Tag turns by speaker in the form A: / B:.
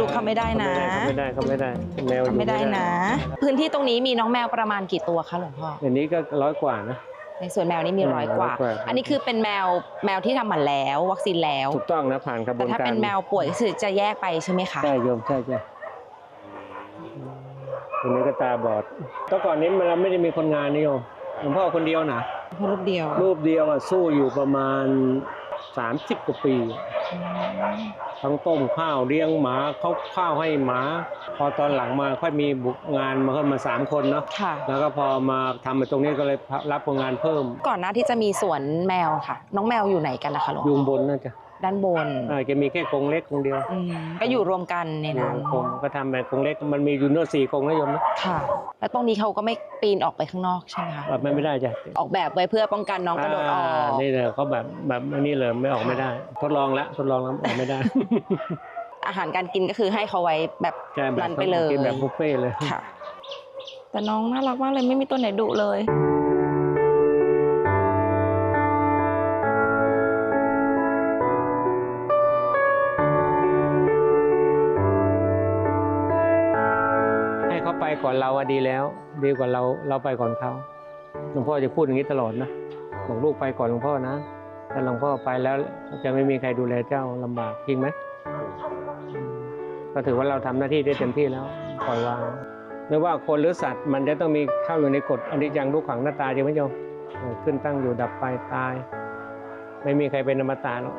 A: ลูกเขาไม่ได้นะ
B: เขาไม่ได้เขาไม่ได้แมวอ
A: เขา
B: ยู่
A: ไม่ได้นะ พื้นที่ตรงนี้มีน้องแมวประมาณกี่ตัวคะหลวงพ่อ
B: เดี๋ยวนี้ก็ร้อยกว่านะ
A: ในส่วนแมวนี่มี
B: อืม
A: ร้อยกว่า
B: ร้อยกว่า
A: อันนี้คือเป็นแมวแมวที่ทำหมันแล้ว วัคซีนแล้ว
B: ถูกต้องนะผ่านกระบว
A: แต่
B: น
A: ถ้า
B: การ
A: เป็นแมวป่วยก็คือจะแยกไปใช่ไหมคะ
B: ใช่โยมใช่ใช่คนนี้ก็ตาบอดแตก่อนนี้มันไม่ได้มีคนงานนี่โยมหลวงพ่อคนเดียวนะ
A: เพราะรูปเดียว
B: รูปเดียวอะสู้อยู่ประมาณ 30กว่าปี ทั้งต้มข้าวเลี้ยงหมาเขาข้าวให้หมา พอตอนหลังมาค่อยมีบุกงานมาเพิ่มมาสามคนเนาะ
A: ค่ะ
B: แล้วก็พอมาทำมาตรงนี้ก็เลยรับคนงานเพิ่ม
A: ก่อนหน้าที่จะมีสวนแมวค่ะ น้องแมวอยู่ไหนกันนะคะหลวง
B: ยุ
A: พ่
B: ง
A: อบ
B: นน่าจะ
A: ด้านบน
B: อาจจะมีแค่กรงเล็กกรงเดียว
A: อืมก็อยู่รวมกันในนั้น
B: กรงก็ทำแบบกรงเล็กมันมีอยู่โน่นสี่กรงนะโยมนะ
A: ค่ะ แล้วตรงนี้เขาก็ไม่ปีนออกไปข้างนอกใช่ไหมคะ
B: แบบไม่ไม่ได้จ้ะ
A: ออกแบบไว้เพื่อป้องกันน้องกระโดดออกา
B: นี่เลยเขาแบบแบบอันนี้เลยไม่ออกไม่ได้ ทดลองแล้วทดลองแล้วออกไม่ได้
A: อาหารการกินก็คือให้เขาไว้แบบ
B: ใช่แบบ
A: นั้นไปเลย
B: กินแบบบุฟเฟ่ต์เลย
A: ค่ะ แต่น้องน่ารักมากเลยไม่มีตัวไหนดุเลย
B: ไปก่อนเราอะดีแล้ว ดีกว่าเราเราไปก่อนเขาหลวงพ่อจะพูดอย่างนี้ตลอดนะบอกลูกไปก่อนหลวงพ่อนะถ้าหลวงพ่อไปแล้วจะไม่มีใครดูแลเจ้าลำบากจริงไหมก็ถือว่าเราทำหน้าที่ได้เต็มที่แล้วปล่อยวางไม่ว่าคนหรือสัตว์มันจะต้องมีเข้าอยู่ในกฎอนิจจังทุกขังหน้าตาจริงไหมโยมขึ้นตั้งอยู่ดับไปตาย ไม่มีใครเป็นอมตะหรอก